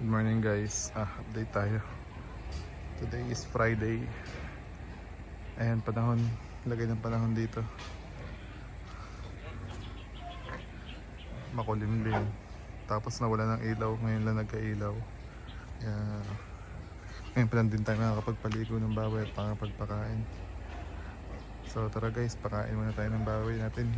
Good morning guys. Ah, update tayo. Today is Friday. Ayan, panahon. Lagay ng panahon dito. Makulimlim. Tapos nawala ng ilaw. Ngayon lang nagka-ilaw. Kaya, ngayon pa lang din tayo nakakapagpaligo ng baboy at makapagpakain. So tara guys, pakain muna tayo ng baboy natin.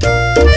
Música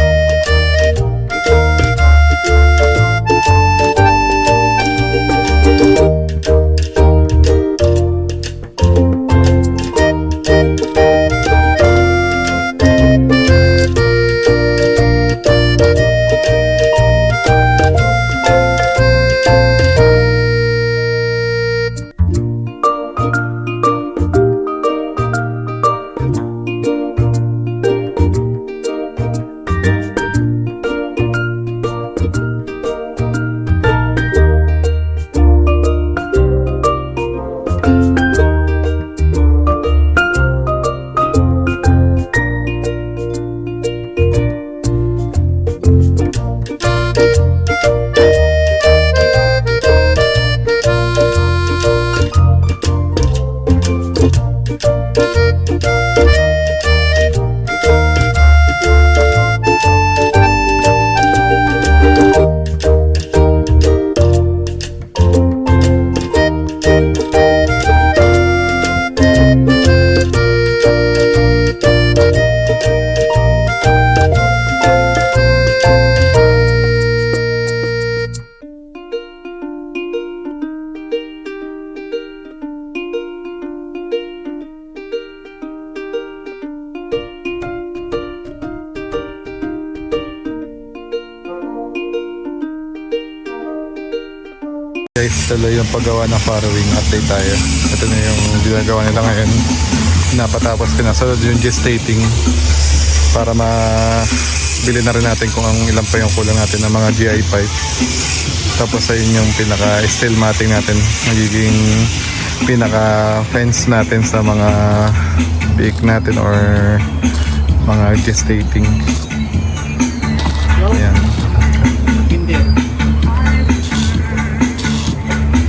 Guys, tuloy yung paggawa ng farrowing. Update tayo. Ito na yung ginagawa nila ngayon. Napatapos ko na. Sunod yung gestating para ma bili na rin natin kung ang ilan pa yung kulang natin ng mga GI pipe. Tapos ayun yung pinaka steel matting natin. Magiging pinaka fence natin sa mga bake natin or mga gestating.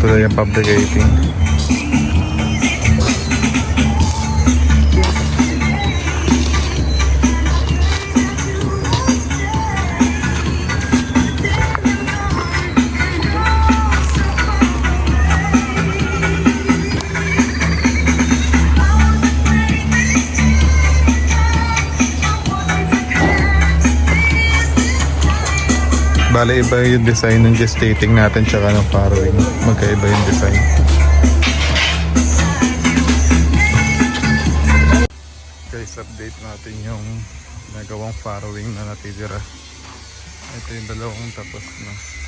Tuloy yung fabricating. Bale, iba yung design ng gestating natin tsaka ng farrowing. Magkaiba yung design. Guys, update natin yung nagawang farrowing na natitira. Ito yung dalawang tapos na.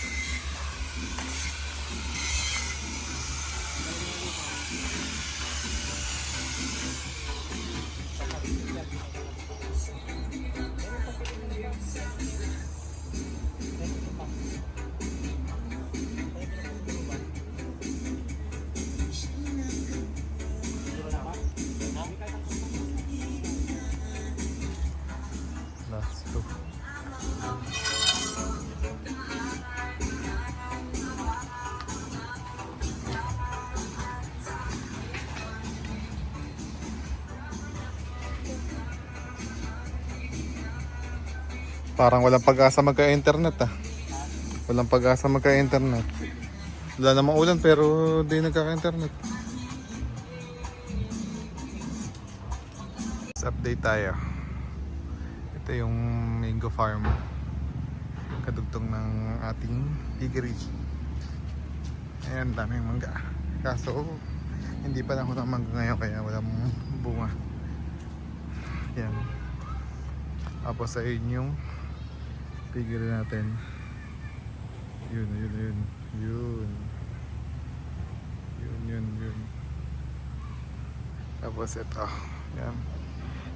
Parang walang pag-asa magka-internet ah. Walang pag-asa magka-internet. Wala namang ulan pero di nagkaka-internet. Let's update tayo. Ito yung mango farm. Kadugtong ng ating piggery. Ayan, daming mangga. Kaso, hindi pa lang ng mangga ngayon kaya walang bunga. Yan. Tapos ayun yung piggery natin. Yun, yun, yun. Yun. Yun, yun, yun. Tapos ito. Yan.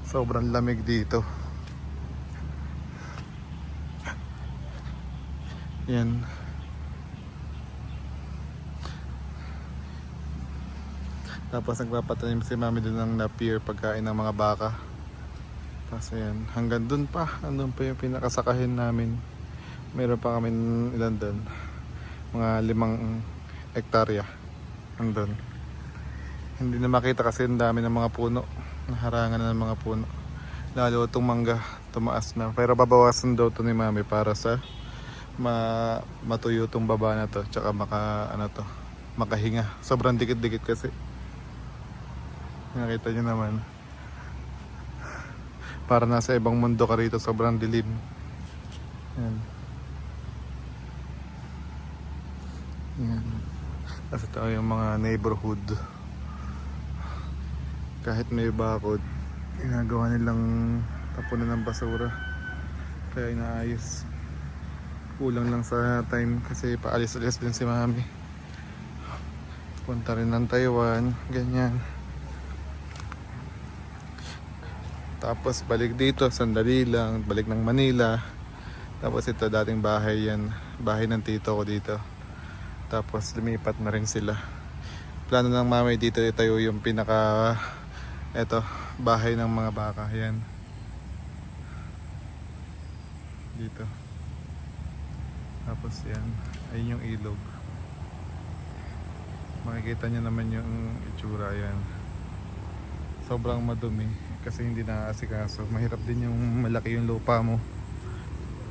Sobrang lamig dito. Yan. Tapos nagpapatanim si mami doon ng napier pagkain ng mga baka. Tapos ayan, hanggang doon pa. Andun pa yung pinakasakahin namin. Meron pa kami ilan doon. Mga limang hektarya. Andun. Hindi na makita kasi ang dami ng mga puno. Naharangan na ng mga puno. lalo itong mangga tumaas na. Pero babawasan daw to ni mami para sa ma matuyo tong baba na to tsaka maka ano to makahinga sobrang dikit-dikit kasi nakita nyo naman para nasa ibang mundo ka rito sobrang dilim. Yan. Yan. Kasi ito yung mga neighborhood. Kahit may bakod ginagawa nilang tapunan ng basura. Kaya inaayos. Kulang lang sa time kasi paalis-alis din si mami. Punta rin ng Taiwan ganyan tapos balik dito sandali lang balik ng Manila. Tapos ito dating bahay yan. Bahay ng tito ko dito. Tapos lumipat na rin sila. Plano ng mami dito itayo yung pinaka eto bahay ng mga baka. Yan dito. Tapos yan, ayun yung ilog. Makikita nyo naman yung itsura yan. Sobrang madumi kasi hindi naaasikaso. Mahirap din yung malaki yung lupa mo.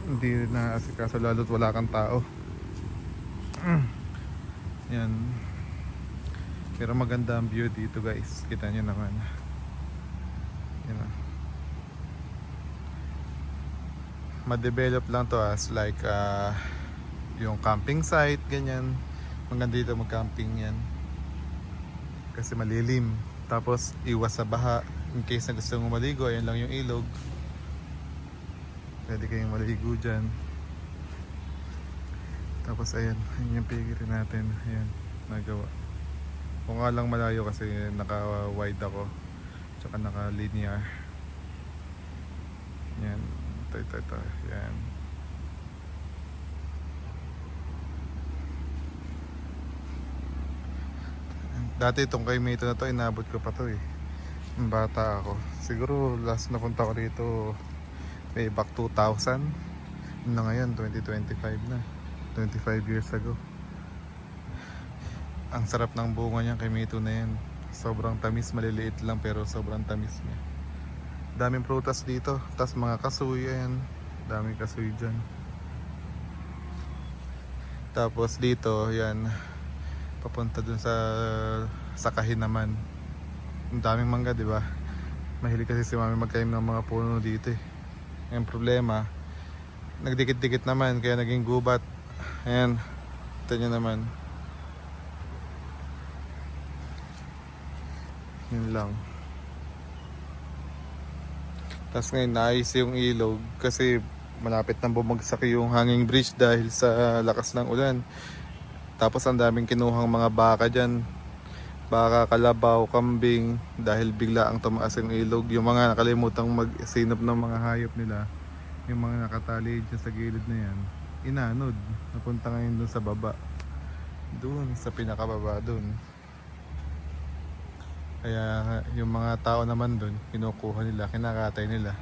Hindi naaasikaso lalo't wala kang tao. Yan. Pero maganda ang view dito guys. Kita nyo naman. Yan ah. ma-develop lang to as like uh, yung camping site, ganyan. Maganda dito mag-camping yan. Kasi malilim. Tapos iwas sa baha. In case na gusto mong maligo, ayan lang yung ilog. Pwede kayong maligo dyan. Tapos ayan, ayan yung pigirin natin. Ayan, nagawa. Kung nga lang malayo kasi naka-wide ako. Tsaka naka-linear. Yan. Ito, ito, ito. Yan. Dati itong kay Mito na to, inabot ko pa to eh. Bata ako. Siguro last na punta ko dito way back 2000. Na ngayon, 2025 na. 25 years ago. Ang sarap ng bunga niya kay Mito na yan. Sobrang tamis, maliliit lang pero sobrang tamis niya. Daming prutas dito. Tapos mga kasuy, ayan. Daming kasuy dyan. Tapos dito, yan. Papunta dun sa sakahin naman. Ang daming mangga, di ba? Mahilig kasi si mami magkaim ng mga puno dito eh. Ang problema, nagdikit-dikit naman kaya naging gubat. Ayan. Ito nyo naman. Yun lang. Tapos ngayon naayos yung ilog kasi malapit nang bumagsak yung hanging bridge dahil sa lakas ng ulan. Tapos ang daming kinuhang mga baka dyan. Baka, kalabaw, kambing dahil bigla ang tumaas yung ilog. Yung mga nakalimutang magsinop ng mga hayop nila. Yung mga nakatali dyan sa gilid na yan. Inanod. Napunta ngayon dun sa baba. Doon, sa pinakababa doon. Kaya yung mga tao naman doon, kinukuha nila, kinakatay nila.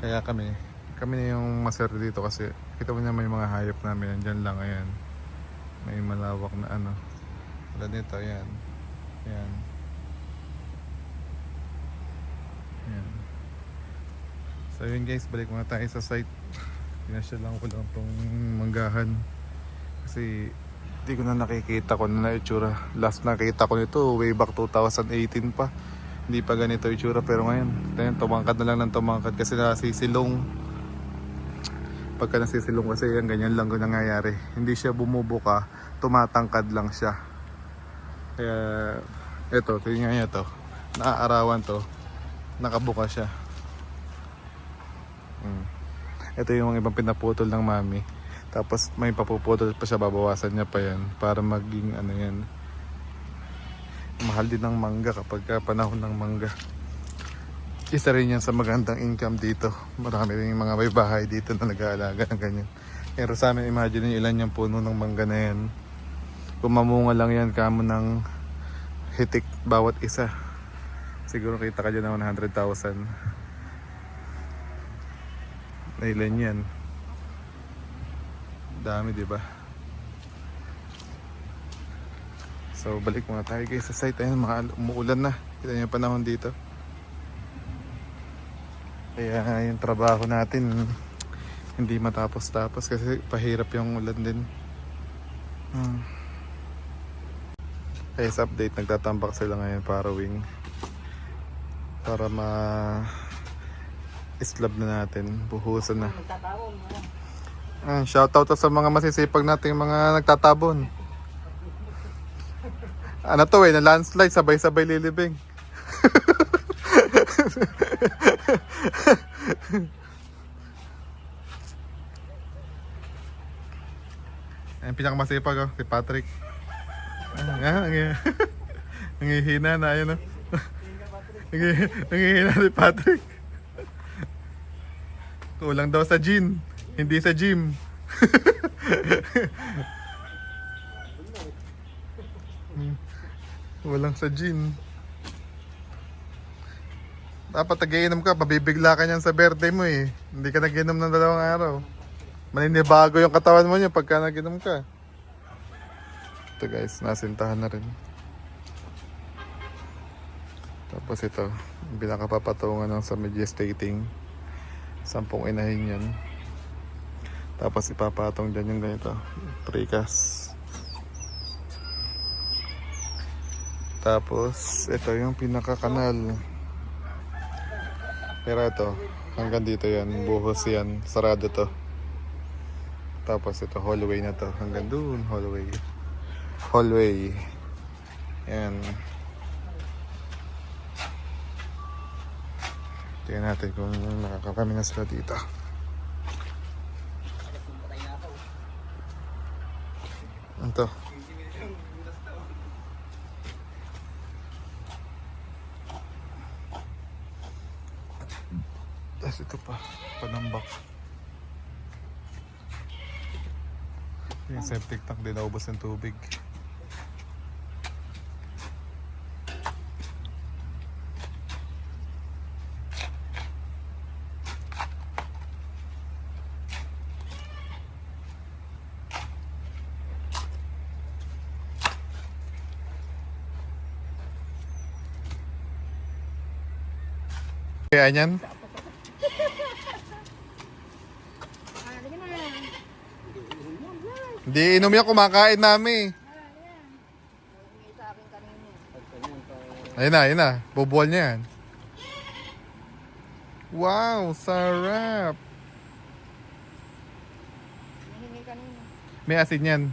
Kaya kami, kami na yung maswerte dito kasi kita mo naman yung mga hayop namin, andyan lang, ayan. May malawak na ano. Wala nito, ayan. Ayan. Ayan. So yun guys, balik muna tayo sa site. Pinasya lang ko lang tong manggahan. Kasi hindi ko na nakikita ko na itsura. Last nakita ko nito way back 2018 pa. Hindi pa ganito itsura pero ngayon, ngayon tumangkad na lang ng tumangkad kasi nasisilong. Pagka nasisilong kasi yan ganyan lang yung nangyayari. Hindi siya bumubuka, tumatangkad lang siya. Kaya eto, tingnan niyo to. Naaarawan to. Nakabuka siya. Hmm. Ito yung mga ibang pinaputol ng mami. Tapos may papuputol pa siya, babawasan niya pa yan para maging ano yan. Mahal din ng mangga kapag ka panahon ng mangga. Isa rin yan sa magandang income dito. Marami rin yung mga may bahay dito na nag-aalaga ng ganyan. Pero sa amin, imagine nyo ilan yung puno ng mangga na yan. Kung mamunga lang yan, kamo ng hitik bawat isa. Siguro kita ka dyan ng 100,000. Na ilan yan? Dami, di ba? So, balik muna tayo guys sa site. Ayun, mga umuulan na. Kita yung panahon dito. Kaya yung trabaho natin hindi matapos-tapos kasi pahirap yung ulan din. Hmm. Sa update, nagtatambak sila ngayon para wing. Para ma islab na natin, buhusan na. Ah, shoutout to sa mga masisipag nating mga nagtatabon. Ano to eh, na landslide, sabay-sabay lilibing. Ang pinakamasipag oh, si Patrick. Ang, ang hihina na ayun ang hihina si Patrick. Kulang daw sa gin, hindi sa gym. Walang sa gin. Dapat nagiinom ka, mabibigla ka niyan sa birthday mo eh. Hindi ka naginom ng dalawang araw. Maninibago yung katawan mo niya pagka naginom ka. Ito guys, nasintahan na rin. Tapos ito, yung pinakapapatungan ng sa stating. Sampung inahin yan. Tapos ipapatong dyan yung ganito. Trikas. Tapos, ito yung pinaka-kanal. Pero ito, hanggang dito yan. Buhos yan. Sarado to. Tapos ito, hallway na to. Hanggang dun, hallway. Hallway. Yan. Tingnan natin kung nakakakami na sila dito. Ito. Tapos ito pa, panambak. Yung septic tank din naubos ng tubig. Kaya yan? Halika na. Hindi, inom yan kumakain namin. Kanina. Ayun na, ayun na. Bubual niya yan. Wow, sarap. May asin yan.